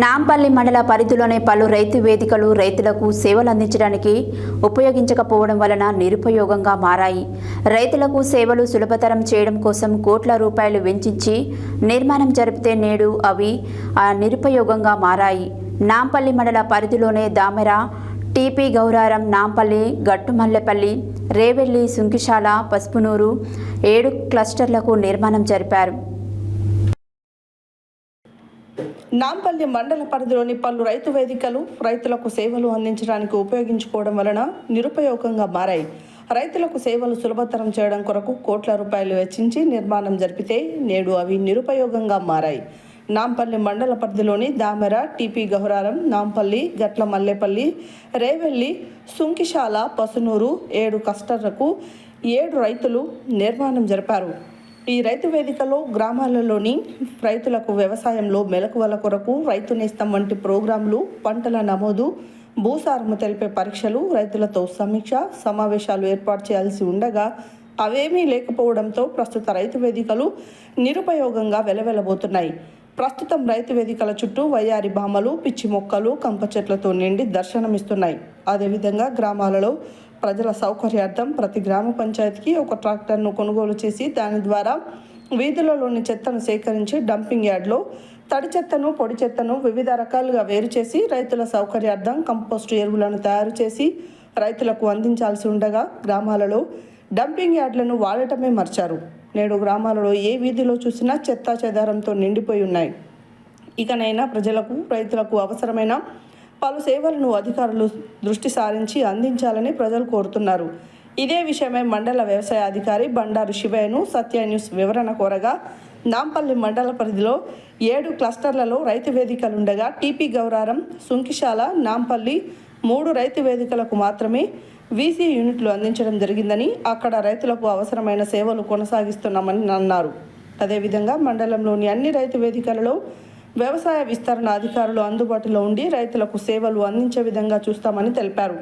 నాంపల్లి మండల పరిధిలోని పలు రైతు వేదికలు రైతులకు సేవలు అందించడానికి ఉపయోగించకపోవడం వలన నిరుపయోగంగా మారాయి. రైతులకు సేవలు సులభతరం చేయడం కోసం కోట్ల రూపాయలు వెంచించి నిర్మాణం జరిపితే నేడు అవి నిరుపయోగంగా మారాయి. నాంపల్లి మండల పరిధిలోనే దామెర టీపీ గౌరారం నాంపల్లి గట్టుమల్లెపల్లి రేవెల్లి సుంకిశాల పసుపునూరు ఏడు క్లస్టర్లకు నిర్మాణం జరిపారు. నాంపల్లి మండల పరిధిలోని పలు రైతు వేదికలు రైతులకు సేవలు అందించడానికి ఉపయోగించుకోవడం వలన నిరుపయోగంగా మారాయి. రైతులకు సేవలు సులభతరం చేయడం కొరకు కోట్ల రూపాయలు వెచ్చించి నిర్మాణం జరిపితే నేడు అవి నిరుపయోగంగా మారాయి. నాంపల్లి మండల పరిధిలోని దామెర టీపీ గహురారం నాంపల్లి గట్ల మల్లేపల్లి రేవెల్లి సుంకిశాల పసునూరు ఏడు కస్టర్లకు ఏడు రైతులు నిర్మాణం జరిపారు. ఈ రైతు వేదికలో గ్రామాలలోని రైతులకు వ్యవసాయంలో మెలకువల కొరకు రైతు నేస్తం వంటి ప్రోగ్రాంలు పంటల నమోదు భూసారము తెలిపే పరీక్షలు రైతులతో సమీక్ష సమావేశాలు ఏర్పాటు చేయాల్సి ఉండగా అవేమీ లేకపోవడంతో ప్రస్తుత రైతు వేదికలు నిరుపయోగంగా వెలవెలబోతున్నాయి. ప్రస్తుతం రైతు వేదికల చుట్టూ వయ్యారి బామలు పిచ్చి మొక్కలు కంప చెట్లతో నిండి దర్శనమిస్తున్నాయి. అదేవిధంగా గ్రామాలలో ప్రజల సౌకర్యార్థం ప్రతి గ్రామ పంచాయతీకి ఒక ట్రాక్టర్ను కొనుగోలు చేసి దాని ద్వారా వీధులలోని చెత్తను సేకరించి డంపింగ్ యార్డ్లో తడి చెత్తను పొడి చెత్తను వివిధ రకాలుగా వేరు చేసి రైతుల సౌకర్యార్థం కంపోస్టు ఎరువులను తయారు చేసి రైతులకు అందించాల్సి ఉండగా గ్రామాలలో డంపింగ్ యార్డ్లను వాడటమే మర్చారు. నేడు గ్రామాలలో ఏ వీధిలో చూసినా చెత్తా చెదారంతో నిండిపోయి ఉన్నాయి. ఇకనైనా ప్రజలకు రైతులకు అవసరమైన పలు సేవలను అధికారులు దృష్టి సారించి అందించాలని ప్రజలు కోరుతున్నారు. ఇదే విషయమై మండల వ్యవసాయ అధికారి బండారు శివయ్యను సత్య న్యూస్ వివరణ కోరగా నాంపల్లి మండల పరిధిలో ఏడు క్లస్టర్లలో రైతు వేదికలుండగా టీపీ గౌరారం సుంకిశాల నాంపల్లి మూడు రైతు వేదికలకు మాత్రమే వీసీ యూనిట్లు అందించడం జరిగిందని అక్కడ రైతులకు అవసరమైన సేవలు కొనసాగిస్తున్నామని అన్నారు. అదేవిధంగా మండలంలోని అన్ని రైతు వేదికలలో వ్యవసాయ విస్తరణ అధికారులు అందుబాటులో ఉండి రైతులకు సేవలు అందించే విధంగా చూస్తామని తెలిపారు.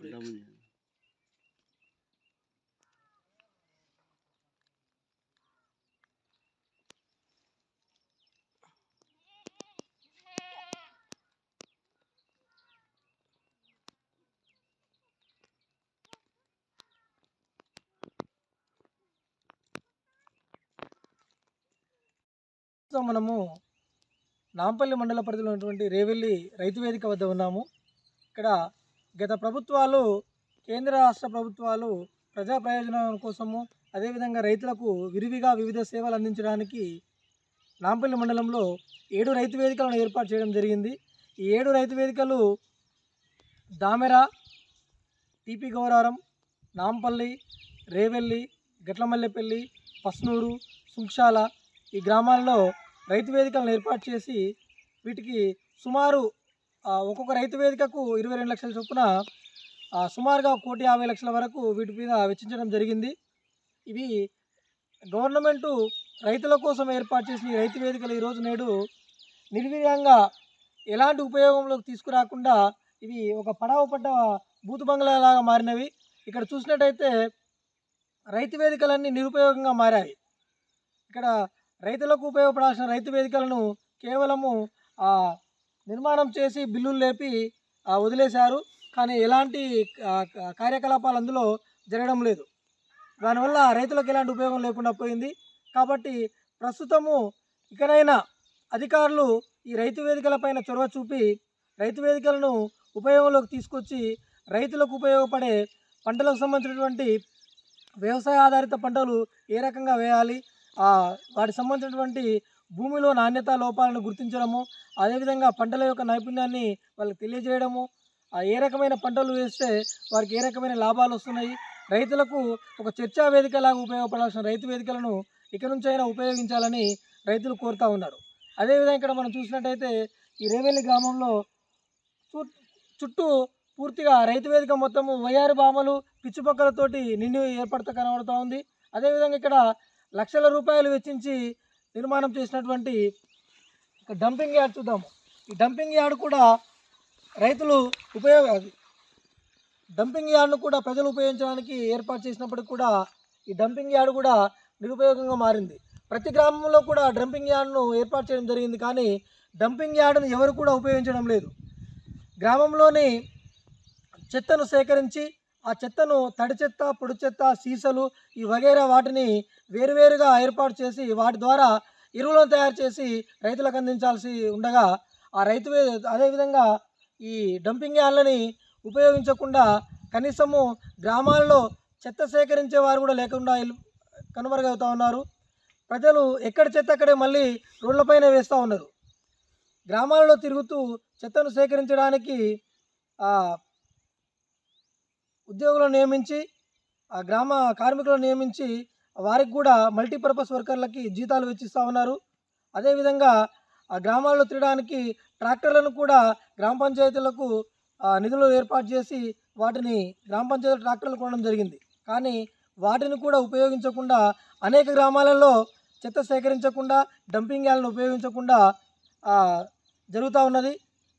ఇంతకుముందు ప్రస్తుతం మనము నాంపల్లి మండల పరిధిలో ఉన్నటువంటి రేవెల్లి రైతు వేదిక వద్ద ఉన్నాము. ఇక్కడ గత ప్రభుత్వాలు కేంద్ర రాష్ట్ర ప్రభుత్వాలు ప్రజా ప్రయోజనాల కోసము అదేవిధంగా రైతులకు విరివిగా వివిధ సేవలు అందించడానికి నాంపల్లి మండలంలో ఏడు రైతు వేదికలను ఏర్పాటు చేయడం జరిగింది. ఈ ఏడు రైతు వేదికలు దామెర టీపీ గౌరారం నాంపల్లి రేవెల్లి గట్లమల్లెపల్లి పస్నూరు సుంక్షాల ఈ గ్రామాల్లో రైతు వేదికలను ఏర్పాటు చేసి వీటికి సుమారు ఒక్కొక్క రైతు వేదికకు ఇరవై రెండు లక్షల చొప్పున సుమారుగా కోటి యాభై లక్షల వరకు వీటి మీద వెచ్చించడం జరిగింది. ఇవి గవర్నమెంటు రైతుల కోసం ఏర్పాటు చేసిన ఈ రైతు వేదికలు ఈరోజు నేడు నిర్వీర్యంగా ఎలాంటి ఉపయోగంలోకి తీసుకురాకుండా ఇవి ఒక పడవ పడ్డ బూతు బంగ్లాలాగా మారినవి. ఇక్కడ చూసినట్టయితే రైతు వేదికలన్నీ నిరుపయోగంగా మారాయి. ఇక్కడ రైతులకు ఉపయోగపడాల్సిన రైతు వేదికలను కేవలము నిర్మాణం చేసి బిల్లులు లేపి వదిలేశారు. కానీ ఎలాంటి కార్యకలాపాలు అందులో జరగడం లేదు. దానివల్ల రైతులకు ఎలాంటి ఉపయోగం లేకుండా పోయింది. కాబట్టి ప్రస్తుతము ఇకనైనా అధికారులు ఈ రైతు వేదికలపైన చొరవ చూపి రైతు వేదికలను ఉపయోగంలోకి తీసుకొచ్చి రైతులకు ఉపయోగపడే పంటలకు సంబంధించినటువంటి వ్యవసాయ ఆధారిత పంటలు ఏ రకంగా వేయాలి వాటికి సంబంధించినటువంటి భూమిలో నాణ్యత లోపాలను గుర్తించడము అదేవిధంగా పంటల యొక్క నైపుణ్యాన్ని వాళ్ళకి తెలియజేయడము. ఆ ఏ రకమైన పంటలు వేస్తే వారికి ఏ రకమైన లాభాలు వస్తున్నాయి? రైతులకు ఒక చర్చా వేదికలాగా ఉపయోగపడాల్సిన రైతు వేదికలను ఇక నుంచి అయినా ఉపయోగించాలని రైతులు కోరుతూ ఉన్నారు. అదేవిధంగా ఇక్కడ మనం చూసినట్టయితే ఈ రేవెల్లి గ్రామంలో చుట్టూ పూర్తిగా రైతు వేదిక మొత్తము వయ్యారు బామలు పిచ్చుపక్కలతోటి నిండి ఏర్పడుతూ కనబడుతూ ఉంది. అదేవిధంగా ఇక్కడ లక్షల రూపాయలు వెచ్చించి నిర్మాణం చేసినటువంటి డంపింగ్ యార్డ్ చూద్దాం. ఈ డంపింగ్ యార్డ్ కూడా రైతులు ఉపయోగ డంపింగ్ యార్డ్ను కూడా ప్రజలు ఉపయోగించడానికి ఏర్పాటు చేసినప్పటికి కూడా ఈ డంపింగ్ యార్డ్ కూడా నిరుపయోగంగా మారింది. ప్రతి గ్రామంలో కూడా డంపింగ్ యార్డ్ను ఏర్పాటు చేయడం జరిగింది కానీ డంపింగ్ యార్డ్ను ఎవరు కూడా ఉపయోగించడం లేదు. గ్రామంలోని చెత్తను సేకరించి ఆ చెత్తను తడి చెత్త పొడి చెత్త సీసలు ఈ వగైరా వాటిని వేరువేరుగా ఏర్పాటు చేసి వాటి ద్వారా ఎరువులను తయారు చేసి రైతులకు అందించాల్సి ఉండగా ఆ రైతు అదేవిధంగా ఈ డంపింగ్ యార్డ్లని ఉపయోగించకుండా కనీసము గ్రామాల్లో చెత్త సేకరించే వారు కూడా లేకుండా కనుమరుగవుతూ ఉన్నారు. ప్రజలు ఎక్కడ చెత్త అక్కడే మళ్ళీ రోడ్లపైన వేస్తూ ఉన్నారు. గ్రామాలలో తిరుగుతూ చెత్తను సేకరించడానికి ఉద్యోగులను నియమించి ఆ గ్రామ కార్మికులను నియమించి వారికి కూడా మల్టీపర్పస్ వర్కర్లకి జీతాలు వెచ్చిస్తూ ఉన్నారు. అదేవిధంగా ఆ గ్రామాల్లో తిరగడానికి ట్రాక్టర్లను కూడా గ్రామ పంచాయతీలకు నిధులు ఏర్పాటు చేసి వాటిని గ్రామ పంచాయతీ ట్రాక్టర్లు కొనడం జరిగింది. కానీ వాటిని కూడా ఉపయోగించకుండా అనేక గ్రామాలలో చెత్త సేకరించకుండా డంపింగ్ యాలను ఉపయోగించకుండా జరుగుతూ ఉన్నది.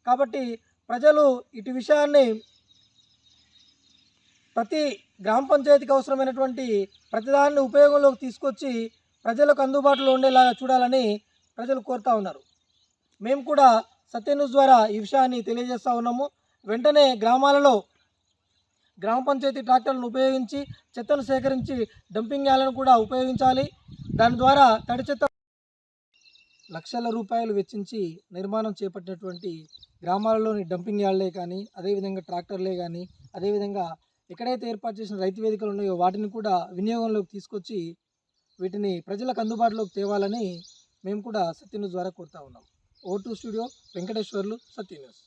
కాబట్టి ప్రజలు ఇటు విషయాన్ని ప్రతి గ్రామ పంచాయతీకి అవసరమైనటువంటి ప్రతిదాన్ని ఉపయోగంలోకి తీసుకొచ్చి ప్రజలకు అందుబాటులో ఉండేలాగా చూడాలని ప్రజలు కోరుతా ఉన్నారు. మేము కూడా సత్య న్యూస్ ద్వారా ఈ విషయాన్ని తెలియజేస్తూ ఉన్నాము. వెంటనే గ్రామాలలో గ్రామ పంచాయతీ ట్రాక్టర్లను ఉపయోగించి చెత్తను సేకరించి డంపింగ్ యాలను కూడా ఉపయోగించాలి. దాని ద్వారా తడి చెత్త లక్షల రూపాయలు వెచ్చించి నిర్మాణం చేపట్టినటువంటి గ్రామాలలోని డంపింగ్ యార్డ్లే కానీ అదేవిధంగా ట్రాక్టర్లే కానీ అదేవిధంగా ఎక్కడైతే ఏర్పాటు చేసిన రైతు వేదికలు ఉన్నాయో వాటిని కూడా వినియోగంలోకి తీసుకొచ్చి వీటిని ప్రజలకు అందుబాటులోకి తేవాలని మేము కూడా సత్య న్యూస్ ద్వారా కోరుతా ఉన్నాం. O two studio Venkateswarlu Satya news